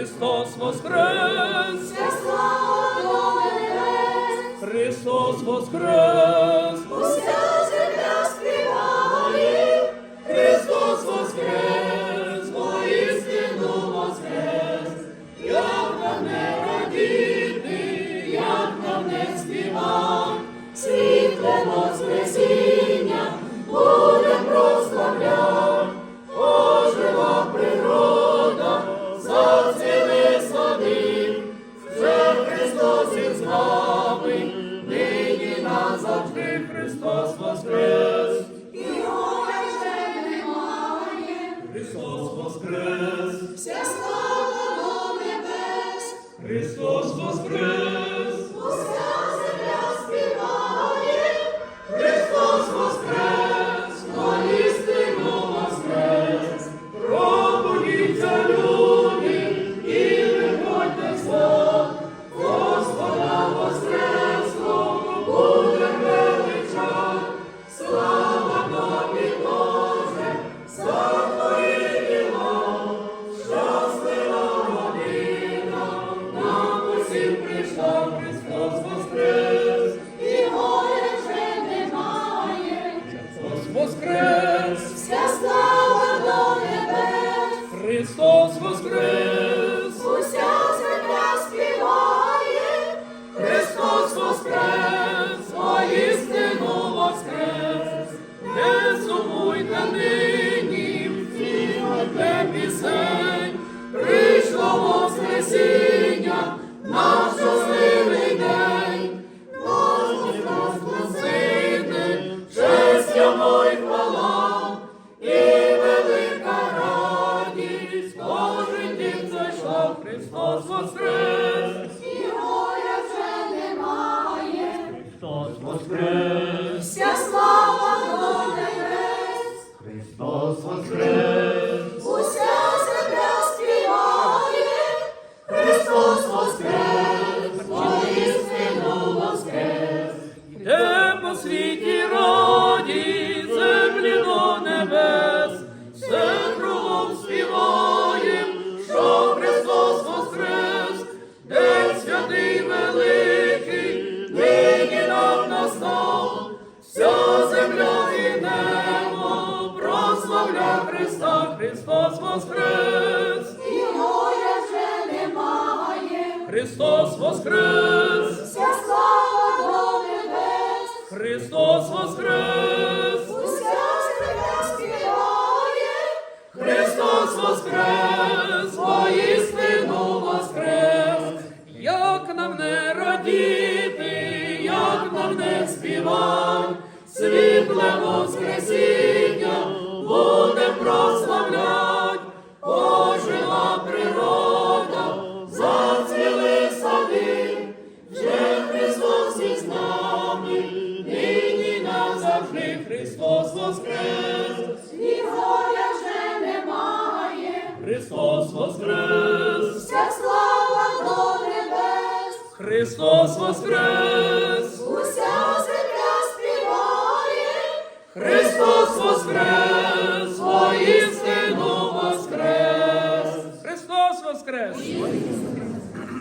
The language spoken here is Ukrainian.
Христос воскрес! Воскрес! вся слава небес, Христос воскрес! Назавжди Христос воскрес! і вже немає, Христос воскрес! вся слава до небес, Христос воскрес! Воскрес! Воскрес! Де по світі раді, землі до небес, все кругом співаєм, що Христос воскрес, День святий великий, нині нам настав, вся земля і небо прославля Христа, Христос воскрес! Христос воскрес! Христос воскрес! Христос воскрес! Воістину воскрес! Як нам не радіти, як нам не співати, світле Христос воскрес! і горя вже немає, Христос воскрес! вся слава до небес. Христос воскрес! Уся земля співає, Христос воскрес! Воістину воскрес! Христос воскрес!